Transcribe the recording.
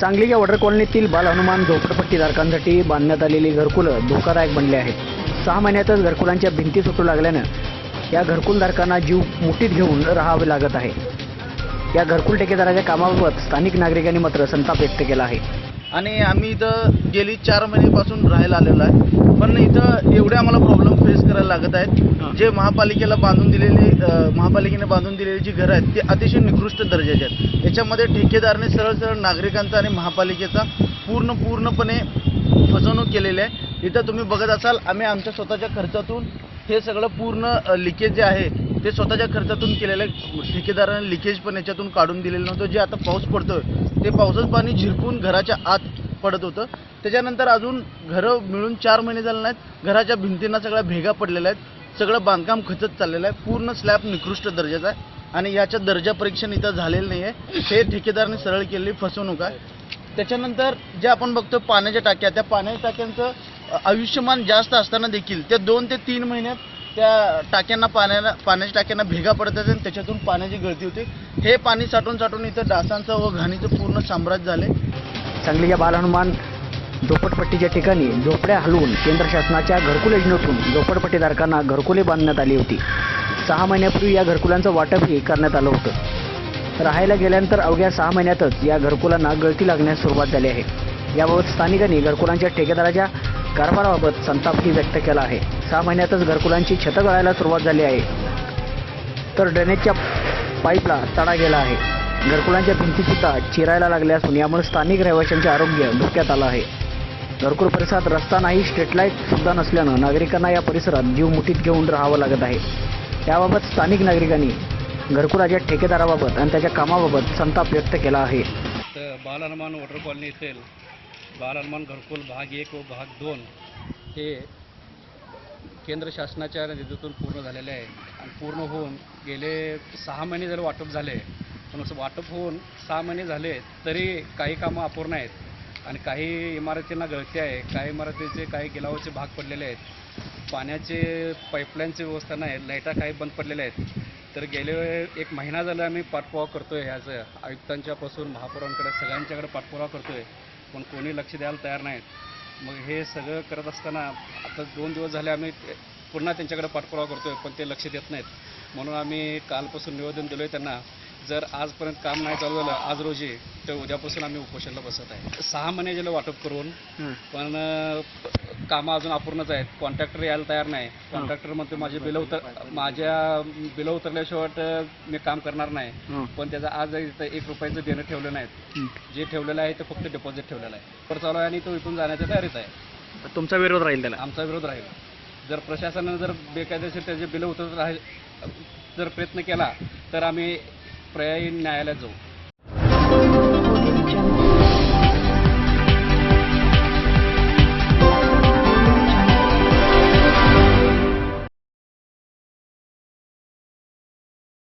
सांगली या वॉटर कॉलनीतील बाल हनुमान झोपडपट्टीधारकांसाठी बांधण्यात आलेली घरकुलं धोकादायक बनले आहेत. सहा महिन्यातच घरकुलांच्या भिंती सुटू लागल्यानं या घरकुलधारकांना जीव मुठीत घेऊन राहावे लागत आहे. या घरकुल ठेकेदाराच्या कामाबाबत स्थानिक नागरिकांनी मात्र संताप व्यक्त केला आहे. आणि आम्ही इथं गेली चार महिन्यापासून राहायला आलेलो आहे. पण इथं एवढे आम्हाला प्रॉब्लेम फेस लागत. आहेत. जे महापालिकेला बांधून दिलेली महापालिकेने बांधून दिलेली जी घरं आहेत ती अतिशय निकृष्ट दर्जाची आहेत. याच्यामध्ये ठेकेदाराने सरळ सरळ नागरिकांचा आणि महापालिकेचा पूर्ण पूर्णपणे फसवणूक केलेली आहे. इथं तुम्ही बघत असाल आम्ही आमच्या स्वतःच्या खर्चातून हे सगळं पूर्ण लिकेज जे आहे ते स्वतःच्या खर्चातून केलेलं आहे. ठेकेदाराने लिकेज पण याच्यातून काढून दिलेलं नव्हतं. जे आता पाऊस पडतोय ते पावसाचं पाणी झिरपून घराच्या आत पडत होतं. त्याच्यानंतर अजून घरं मिळून चार महिने झाले नाहीत. घराच्या भिंतींना सगळ्या भेगा पडलेल्या आहेत. सगळं बांधकाम खचत चाललेलं आहे. पूर्ण स्लॅब निकृष्ट दर्जाचा आहे. आणि याच्या दर्जा परीक्षण इथं झालेलं नाही आहे. हे ठेकेदाराने सरळ केलेली फसवणूक आहे. त्याच्यानंतर जे आपण बघतो पाण्याच्या टाक्या त्या पाण्याच्या टाक्यांचं आयुष्यमान जास्त असताना देखील ते दोन ते तीन महिन्यात त्या टाक्यांना पाण्याला पाण्याच्या टाक्यांना भेगा पडतात आणि त्याच्यातून पाण्याची गळती होते. हे पाणी साठून साठून इथं डासांचं व घाणीचं पूर्ण साम्राज्य झाले सांगलीच्या बालहनुमान झोपडपट्टीच्या ठिकाणी झोपड्या हलवून केंद्र शासनाच्या घरकुल योजनेतून झोपडपट्टीधारकांना घरकुले बांधण्यात आली होती. सहा महिन्यापूर्वी या घरकुलांचं वाटपही करण्यात आलं होतं. राहायला गेल्यानंतर अवघ्या सहा महिन्यातच या घरकुलांना गळती लागण्यास सुरुवात झाली आहे. याबाबत स्थानिकांनी घरकुलांच्या ठेकेदाराच्या कारभाराबाबत संतापही व्यक्त केला आहे. सहा महिन्यातच घरकुलांची छतं गळायला सुरुवात झाली आहे. तर ड्रेनेजच्या पाईपला तडा गेला आहे. घरकुलांच्या भिंतीसुद्धा चिरायला लागल्या असून यामुळे स्थानिक रहिवाशांचे आरोग्य धोक्यात आलं आहे. घरकुल परिसरात रस्ता नाही स्ट्रीट सुद्धा नसल्यानं नागरिकांना या परिसरात जीव मुठीत घेऊन राहावं लागत आहे. याबाबत स्थानिक नागरिकांनी घरकुलाच्या ठेकेदाराबाबत आणि त्याच्या कामाबाबत संताप व्यक्त केला आहे. तर वॉटर कॉलनी येथील बालहनुमान घरकुल भाग एक व भाग दोन हे केंद्र शासनाच्या निधीतून पूर्ण झालेले आहे. आणि पूर्ण होऊन गेले सहा महिने जर वाटप झाले पण असं वाटप होऊन सहा महिने झाले तरी काही कामं अपूर्ण आहेत. आणि काही इमारतींना गळती आहे काही इमारतीचे काही गिलावाचे भाग पडलेले आहेत. पाण्याचे पाईपलाईनची व्यवस्था नाही लाईटा काही बंद पडलेल्या आहेत. तर गेले एक महिना झाला आम्ही पाठपुरावा करतो आहे ह्याचं. आयुक्तांच्यापासून महापौरांकडे सगळ्यांच्याकडे पाठपुरावा करतो आहे पण कोणी लक्ष द्यायला तयार नाहीत. मग हे सगळं करत असताना आता दोन दिवस झाले आम्ही पुन्हा त्यांच्याकडे पाठपुरावा करतो आहे पण ते लक्ष देत नाहीत. म्हणून आम्ही कालपासून निवेदन दिलो आहे त्यांना जर आजपर्यंत काम नाही चालू झालं आज रोजी तर उद्यापासून आम्ही उपोषणला बसत आहे. सहा महिने गेले वाटप करून पण कामं अजून अपूर्णच आहेत. कॉन्ट्रॅक्टर यायला तयार नाही. कॉन्ट्रॅक्टर म्हणतो माझे बिलं उतर माझ्या बिलं उतरल्याशिवाय तर मी काम करणार नाही. पण त्याचं आज इथं एक रुपयाचं देणं ठेवलं नाहीत. जे ठेवलेलं आहे ते फक्त डिपॉझिट ठेवलेलं आहे. तर चालू आहे आणि तो इथून जाण्याच्या तयारीत आहे. तुमचा विरोध राहील त्याला? आमचा विरोध राहील. जर प्रशासनानं जर बेकायदेशीर त्याचे बिलं उतरत राहील जर प्रयत्न केला तर आम्ही पर्यायी न्यायालयात जाऊ.